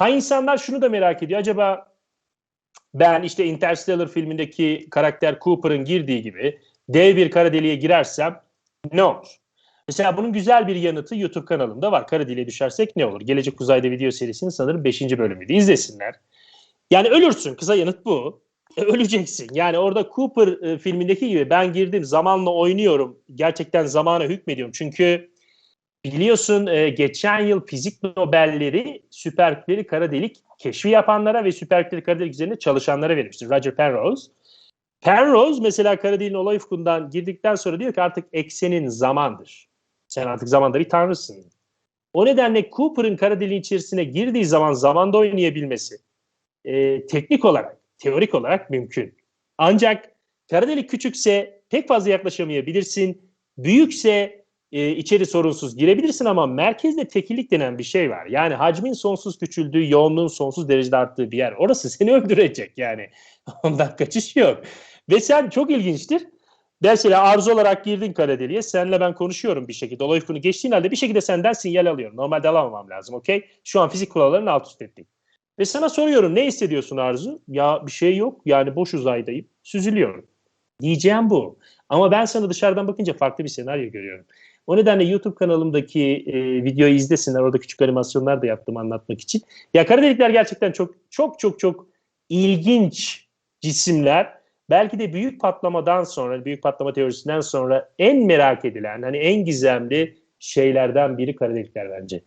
Ha insanlar şunu da merak ediyor. Acaba ben işte Interstellar filmindeki karakter Cooper'ın girdiği gibi dev bir kara deliğe girersem ne olur? Mesela bunun güzel bir yanıtı YouTube kanalımda var. Kara deliğe düşersek ne olur? Gelecek Uzayda video serisinin sanırım 5. bölümüydü. İzlesinler. Yani ölürsün. Kısa yanıt bu. E, öleceksin. Yani orada Cooper e, filmindeki gibi ben girdim zamanla oynuyorum. Gerçekten zamana hükmediyorum. Çünkü biliyorsun e, geçen yıl fizik Nobelleri süperkütleri kara delik keşfi yapanlara ve süperkütleri kara delik üzerinde çalışanlara verilmiştir. Roger Penrose. Penrose mesela kara deliğin olay ufkundan girdikten sonra diyor ki artık eksenin zamandır. Sen artık zamanda bir tanrısın. O nedenle Cooper'ın kara deliğin içerisine girdiği zaman zamanda oynayabilmesi e, teknik olarak, teorik olarak mümkün. Ancak kara delik küçükse pek fazla yaklaşamayabilirsin. Büyükse e, içeri sorunsuz girebilirsin ama merkezde tekillik denen bir şey var. Yani hacmin sonsuz küçüldüğü, yoğunluğun sonsuz derecede arttığı bir yer. Orası seni öldürecek yani. Ondan kaçış yok. Ve sen çok ilginçtir. Mesela arzu olarak girdin kara deliğe. Senle ben konuşuyorum bir şekilde. Olay ufkunu geçtiğin halde bir şekilde senden sinyal alıyorum. Normalde alamamam lazım okey. Şu an fizik kurallarını alt üst ettik. Ve sana soruyorum ne hissediyorsun Arzu? Ya bir şey yok yani boş uzaydayım. Süzülüyorum. Diyeceğim bu. Ama ben sana dışarıdan bakınca farklı bir senaryo görüyorum. O nedenle YouTube kanalımdaki e, videoyu izlesinler. Orada küçük animasyonlar da yaptım anlatmak için. Ya kara delikler gerçekten çok çok çok çok ilginç cisimler. Belki de büyük patlamadan sonra, büyük patlama teorisinden sonra en merak edilen, hani en gizemli şeylerden biri kara delikler bence.